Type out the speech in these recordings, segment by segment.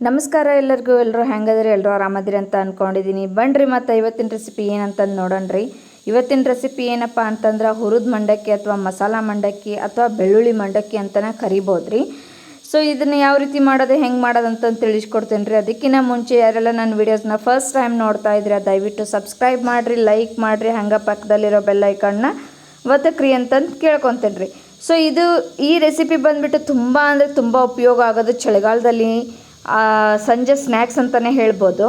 ನಮಸ್ಕಾರ ಎಲ್ಲರಿಗೂ ಎಲ್ಲರೂ ಹೆಂಗದ್ರಿ ಎಲ್ಲರೂ ಆರಾಮದಿರಿ ಅಂತ ಅಂದ್ಕೊಂಡಿದ್ದೀನಿ ಬನ್ರಿ ಮತ್ತು ಇವತ್ತಿನ ರೆಸಿಪಿ ಏನಂತಂದು ನೋಡೋಣ್ರಿ ಇವತ್ತಿನ ರೆಸಿಪಿ ಏನಪ್ಪ ಅಂತಂದ್ರೆ ಹುರಿದ ಮಂಡಕ್ಕಿ ಅಥವಾ ಮಸಾಲ ಮಂಡಕ್ಕಿ ಅಥವಾ ಬೆಳ್ಳುಳ್ಳಿ ಮಂಡಕ್ಕಿ ಅಂತಲೇ ಕರಿಬೋದು ರೀ ಸೊ ಇದನ್ನು ಯಾವ ರೀತಿ ಮಾಡೋದು, ಹೆಂಗೆ ಮಾಡೋದು ಅಂತಂದು ತಿಳಿಸ್ಕೊಡ್ತೇನೆ ರೀ ಅದಕ್ಕಿಂತ ಮುಂಚೆ ಯಾರೆಲ್ಲ ನನ್ನ ವೀಡಿಯೋಸ್ನ ಫಸ್ಟ್ ಟೈಮ್ ನೋಡ್ತಾ ಇದ್ರೆ, ದಯವಿಟ್ಟು ಸಬ್ಸ್ಕ್ರೈಬ್ ಮಾಡಿರಿ ಲೈಕ್ ಮಾಡಿರಿ, ಹಂಗೆ ಪಕ್ಕದಲ್ಲಿರೋ ಬೆಲ್ ಐಕನ್ನ ಒತ್ತಕ್ರಿ ಅಂತಂದು ಕೇಳ್ಕೊತೇನೆ ರೀ ಸೊ ಇದು ಈ ರೆಸಿಪಿ ಬಂದುಬಿಟ್ಟು ತುಂಬ ಅಂದರೆ ತುಂಬ ಉಪಯೋಗ ಆಗೋದು ಚಳಿಗಾಲದಲ್ಲಿ. ಸಂಜೆ ಸ್ನ್ಯಾಕ್ಸ್ ಅಂತಲೇ ಹೇಳ್ಬೋದು.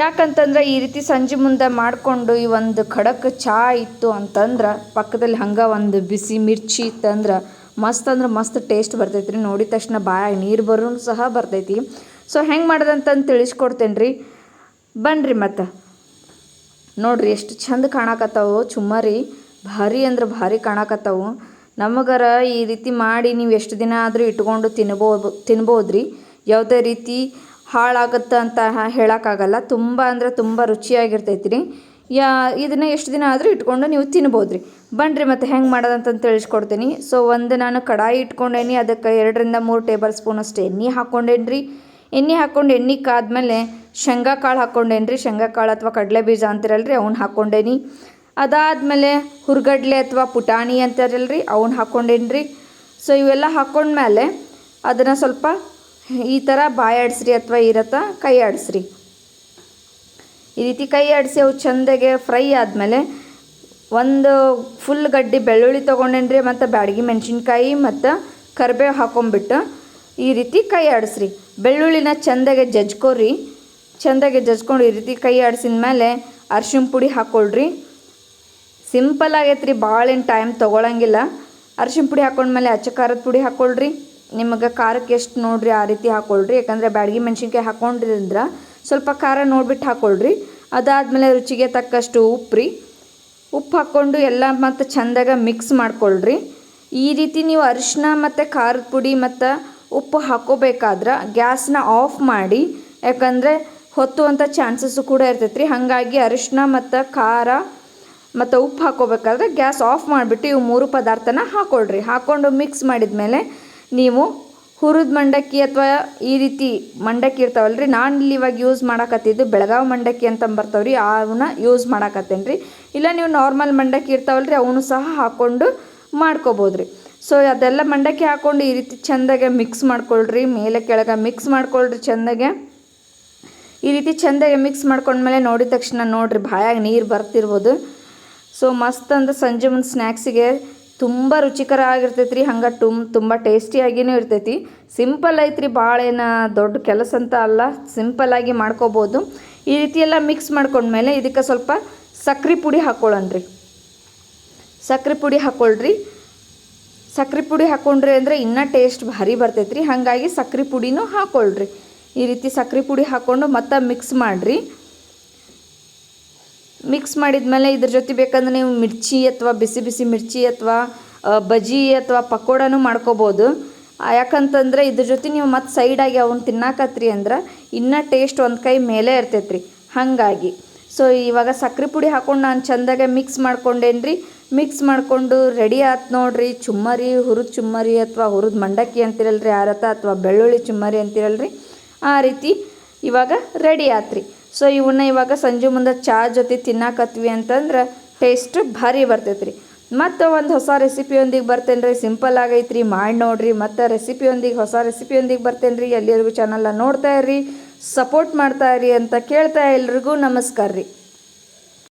ಯಾಕಂತಂದ್ರೆ ಈ ರೀತಿ ಸಂಜೆ ಮುಂದೆ ಮಾಡಿಕೊಂಡು ಈ ಒಂದು ಖಡಕ್ ಚಾ ಇತ್ತು ಅಂತಂದ್ರೆ ಪಕ್ಕದಲ್ಲಿ ಹಂಗೆ ಒಂದು ಬಿಸಿ ಮಿರ್ಚಿ ಇತ್ತಂದ್ರೆ ಮಸ್ತ್ ಅಂದ್ರೆ ಮಸ್ತ್ ಟೇಸ್ಟ್ ಬರ್ತೈತಿ ರೀ. ನೋಡಿದ ತಕ್ಷಣ ಬಾಯಾಗ ನೀರು ಬರೋನು ಸಹ ಬರ್ತೈತಿ. ಸೊ ಹೆಂಗೆ ಮಾಡೋದಂತಂದು ತಿಳಿಸ್ಕೊಡ್ತೇನೆ ರೀ ಬನ್ನಿರಿ ಮತ್ತು. ನೋಡಿರಿ ಎಷ್ಟು ಚಂದ ಕಾಣಕತ್ತಾವು ಚುಮ್ಮರಿ ಭಾರಿ ಅಂದ್ರೆ ಭಾರಿ ಕಾಣಕತ್ತಾವು. ನಮಗರ ಈ ರೀತಿ ಮಾಡಿ ನೀವು ಎಷ್ಟು ದಿನ ಆದರೂ ಇಟ್ಕೊಂಡು ತಿನ್ಬೋದು ತಿನ್ಬೋದು ರೀ ಯಾವುದೇ ರೀತಿ ಹಾಳಾಗುತ್ತೆ ಅಂತ ಹೇಳೋಕ್ಕಾಗಲ್ಲ. ತುಂಬ ಅಂದರೆ ತುಂಬ ರುಚಿಯಾಗಿರ್ತೈತಿ ರೀ ಯಾ, ಇದನ್ನು ಎಷ್ಟು ದಿನ ಆದರೂ ಇಟ್ಕೊಂಡು ನೀವು ತಿನ್ಬೋದು ರೀ ಬನ್ನಿರಿ ಮತ್ತು ಹೆಂಗೆ ಮಾಡೋದಂತ ತಿಳಿಸ್ಕೊಡ್ತೀನಿ. ಸೊ ಒಂದು ನಾನು ಕಡಾಯಿ ಇಟ್ಕೊಂಡೇನಿ, ಅದಕ್ಕೆ ಎರಡರಿಂದ ಮೂರು ಟೇಬಲ್ ಸ್ಪೂನ್ ಅಷ್ಟು ಎಣ್ಣೆ ಹಾಕ್ಕೊಂಡೇನಿ ರೀ ಎಣ್ಣೆ ಹಾಕ್ಕೊಂಡು ಎಣ್ಣೆ ಕಾದ್ಮೇಲೆ ಶೇಂಗಾ ಕಾಳು ಹಾಕ್ಕೊಂಡೇನಿ ರೀ ಶೇಂಗಾ ಕಾಳು ಅಥವಾ ಕಡಲೆ ಬೀಜ ಅಂತಿರಲ್ಲ ರೀ ಅವ್ನ ಹಾಕ್ಕೊಂಡೇನಿ ಅದಾದಮೇಲೆ ಹುರ್ಗಡ್ಲೆ ಅಥವಾ ಪುಟಾಣಿ ಅಂತಾರಲ್ಲ ರೀ ಅವ್ನ ಹಾಕ್ಕೊಂಡೇನಿ ರೀ ಸೊ ಇವೆಲ್ಲ ಹಾಕ್ಕೊಂಡ್ಮೇಲೆ ಅದನ್ನು ಸ್ವಲ್ಪ ಈ ಥರ ಬಾಯಾಡಿಸ್ರಿ ಅಥವಾ ಇರತ್ತ ಕೈ ಆಡಿಸ್ರಿ ಈ ರೀತಿ ಕೈ ಆಡಿಸಿ ಅವು ಚಂದಗೆ ಫ್ರೈ ಆದಮೇಲೆ ಒಂದು ಫುಲ್ ಗಡ್ಡಿ ಬೆಳ್ಳುಳ್ಳಿ ತೊಗೊಂಡೇನ್ರಿ ಮತ್ತು ಬ್ಯಾಡಗಿ ಮೆಣಸಿನ್ಕಾಯಿ ಮತ್ತು ಕರಿಬೇವು ಹಾಕೊಂಬಿಟ್ಟು ಈ ರೀತಿ ಕೈ ಆಡಿಸ್ರಿ ಬೆಳ್ಳುಳ್ಳಿನ ಚಂದಗೆ ಜಜ್ಕೊರಿ. ಚಂದಗೆ ಜಜ್ಕೊಂಡು ಈ ರೀತಿ ಕೈ ಆಡಿಸಿದ ಮೇಲೆ ಅರ್ಶಿಣ ಪುಡಿ ಹಾಕ್ಕೊಳ್ರಿ ಸಿಂಪಲ್ ಆಗೈತ್ರಿ ಭಾಳ ಏನು ಟೈಮ್ ತೊಗೊಳಂಗಿಲ್ಲ. ಅರ್ಶಿನ ಪುಡಿ ಹಾಕೊಂಡ್ಮೇಲೆ ಅಚ್ಚ ಖಾರದ ಪುಡಿ ಹಾಕ್ಕೊಳ್ರಿ ನಿಮಗೆ ಖಾರಕ್ಕೆ ಎಷ್ಟು ನೋಡ್ರಿ ಆ ರೀತಿ ಹಾಕೊಳ್ರಿ. ಯಾಕಂದರೆ ಬ್ಯಾಡಗಿ ಮೆಣಸಿನ್ಕಾಯಿ ಹಾಕ್ಕೊಂಡ್ರಿಂದ ಸ್ವಲ್ಪ ಖಾರ ನೋಡ್ಬಿಟ್ಟು ಹಾಕೊಳ್ರಿ. ಅದಾದಮೇಲೆ ರುಚಿಗೆ ತಕ್ಕಷ್ಟು ಉಪ್ಪು ರೀ ಉಪ್ಪು ಹಾಕ್ಕೊಂಡು ಎಲ್ಲ ಮತ್ತು ಚಂದಾಗ ಮಿಕ್ಸ್ ಮಾಡ್ಕೊಳ್ರಿ. ಈ ರೀತಿ ನೀವು ಅರಿಶಿನ ಮತ್ತು ಖಾರದ ಪುಡಿ ಮತ್ತು ಉಪ್ಪು ಹಾಕೋಬೇಕಾದ್ರೆ ಗ್ಯಾಸ್ನ ಆಫ್ ಮಾಡಿ. ಯಾಕಂದರೆ ಹೊತ್ತುವಂಥ ಚಾನ್ಸಸ್ಸು ಕೂಡ ಇರ್ತೈತೆ ರೀ ಹಾಗಾಗಿ ಅರಿಶಿನ ಮತ್ತು ಖಾರ ಮತ್ತು ಉಪ್ಪು ಹಾಕೋಬೇಕಾದ್ರೆ ಗ್ಯಾಸ್ ಆಫ್ ಮಾಡಿಬಿಟ್ಟು ಇವು ಮೂರು ಪದಾರ್ಥನ ಹಾಕ್ಕೊಳ್ರಿ ಹಾಕ್ಕೊಂಡು ಮಿಕ್ಸ್ ಮಾಡಿದ್ಮೇಲೆ ನೀವು ಹುರಿದ ಮಂಡಕ್ಕಿ ಅಥವಾ ಈ ರೀತಿ ಮಂಡಕ್ಕಿ ಇರ್ತಾವಲ್ಲ ರೀ ನಾನು ಇಲ್ಲಿ ಇವಾಗ ಯೂಸ್ ಮಾಡಕತ್ತಿದ್ದು ಬೆಳಗಾವಿ ಮಂಡಕ್ಕಿ ಅಂತ ರೀ ಅವನ್ನ ಯೂಸ್ ಮಾಡಕತ್ತೇನೆ ರೀ ಇಲ್ಲ ನೀವು ನಾರ್ಮಲ್ ಮಂಡಕ್ಕಿ ಇರ್ತಾವಲ್ಲ ರೀ ಅವನು ಸಹ ಹಾಕ್ಕೊಂಡು ಮಾಡ್ಕೋಬೋದು ರೀ ಸೊ ಅದೆಲ್ಲ ಮಂಡಕ್ಕಿ ಹಾಕ್ಕೊಂಡು ಈ ರೀತಿ ಚೆಂದಾಗೆ ಮಿಕ್ಸ್ ಮಾಡ್ಕೊಳ್ರಿ, ಮೇಲೆ ಕೆಳಗೆ ಮಿಕ್ಸ್ ಮಾಡ್ಕೊಳ್ರಿ ಚೆಂದಾಗೆ. ಈ ರೀತಿ ಚೆಂದಾಗೆ ಮಿಕ್ಸ್ ಮಾಡ್ಕೊಂಡ್ಮೇಲೆ ನೋಡಿದ ತಕ್ಷಣ ನೋಡ್ರಿ, ಬಾಯಾಗ ನೀರು ಬರ್ತಿರ್ಬೋದು. ಸೊ ಮಸ್ತ್ ಅಂದ್ರೆ ಸಂಜೆ ಮುಂದೆ ಸ್ನ್ಯಾಕ್ಸಿಗೆ ತುಂಬ ರುಚಿಕರ ಆಗಿರ್ತೈತಿ ರೀ ಹಂಗೆ ತುಮ್ ತುಂಬ ಟೇಸ್ಟಿಯಾಗಿನೂ ಇರ್ತೈತಿ. ಸಿಂಪಲ್ ಐತ್ರಿ ಭಾಳ ಏನು ದೊಡ್ಡ ಕೆಲಸ ಅಂತ ಅಲ್ಲ ಸಿಂಪಲ್ಲಾಗಿ ಮಾಡ್ಕೋಬೋದು. ಈ ರೀತಿ ಎಲ್ಲ ಮಿಕ್ಸ್ ಮಾಡ್ಕೊಂಡ್ಮೇಲೆ ಇದಕ್ಕೆ ಸ್ವಲ್ಪ ಸಕ್ರೆ ಪುಡಿ ಹಾಕ್ಕೊಳ್ಳೋಣ್ರಿ ಸಕ್ರೆ ಪುಡಿ ಹಾಕ್ಕೊಳ್ರಿ ಸಕ್ರೆ ಪುಡಿ ಹಾಕ್ಕೊಂಡ್ರಿ ಅಂದರೆ ಇನ್ನೂ ಟೇಸ್ಟ್ ಭಾರಿ ಬರ್ತೈತೆ ರೀ ಹಾಗಾಗಿ ಸಕ್ರೆ ಪುಡಿನೂ ಹಾಕ್ಕೊಳ್ರಿ ಈ ರೀತಿ ಸಕ್ರೆ ಪುಡಿ ಹಾಕ್ಕೊಂಡು ಮತ್ತೆ ಮಿಕ್ಸ್ ಮಾಡಿರಿ. ಮಿಕ್ಸ್ ಮಾಡಿದ ಮೇಲೆ ಇದ್ರ ಜೊತೆ ಬೇಕಂದ್ರೆ ನೀವು ಮಿರ್ಚಿ ಅಥವಾ ಬಿಸಿ ಬಿಸಿ ಮಿರ್ಚಿ ಅಥವಾ ಬಜಿ ಅಥವಾ ಪಕೋಡನೂ ಮಾಡ್ಕೋಬೋದು. ಯಾಕಂತಂದ್ರೆ ಇದ್ರ ಜೊತೆ ನೀವು ಮತ್ತೆ ಸೈಡಾಗಿ ಅವನ್ನ ತಿನ್ನಾಕತ್ರಿ ಅಂದ್ರೆ ಇನ್ನೂ ಟೇಸ್ಟ್ ಒಂದು ಕೈ ಮೇಲೆ ಇರ್ತೈತ್ರಿ. ಹಾಗಾಗಿ. ಸೊ ಇವಾಗ ಸಕ್ಕರೆ ಪುಡಿ ಹಾಕೊಂಡು ನಾನು ಚಂದಾಗೆ ಮಿಕ್ಸ್ ಮಾಡ್ಕೊಂಡೇನ್ರಿ? ಮಿಕ್ಸ್ ಮಾಡಿಕೊಂಡು ರೆಡಿ ಆಯ್ತು ನೋಡ್ರಿ. ಚುಮ್ಮರಿ, ಹುರಿದ ಚುಮ್ಮರಿ ಅಥವಾ ಹುರಿದ ಮಂಡಕ್ಕಿ ಅಂತಿರಲ್ರಿ ಆರತ ಅಥವಾ ಬೆಳ್ಳುಳ್ಳಿ ಚುಮ್ಮರಿ ಅಂತಿರಲ್ರಿ. ಆ ರೀತಿ ಇವಾಗ ರೆಡಿ ಆತ್ರಿ. ಸೊ ಇವನ್ನ ಇವಾಗ ಸಂಜೆ ಮುಂದೆ ಚಹಾ ಜೊತೆ ತಿನ್ನಾಕತ್ವಿ ಅಂತಂದ್ರೆ ಟೇಸ್ಟ್ ಭಾರಿ ಬರ್ತೈತೆ ರೀ ಮತ್ತು ಒಂದು ಹೊಸ ರೆಸಿಪಿಯೊಂದಿಗೆ ಬರ್ತೇನೆ ರೀ ಸಿಂಪಲ್ ಆಗೈತೆ ರೀ ಮಾಡಿ ನೋಡಿರಿ. ಮತ್ತು ರೆಸಿಪಿಯೊಂದಿಗೆ ಹೊಸ ರೆಸಿಪಿಯೊಂದಿಗೆ ಬರ್ತೇನೆ ರೀ ಎಲ್ಲಿವರೆಗೂ ಚಾನಲ್ನ ನೋಡ್ತಾ ಇರ್ರಿ ಸಪೋರ್ಟ್ ಮಾಡ್ತಾ ಇರಿ ಅಂತ ಕೇಳ್ತಾ ಎಲ್ರಿಗೂ ನಮಸ್ಕಾರ ರೀ.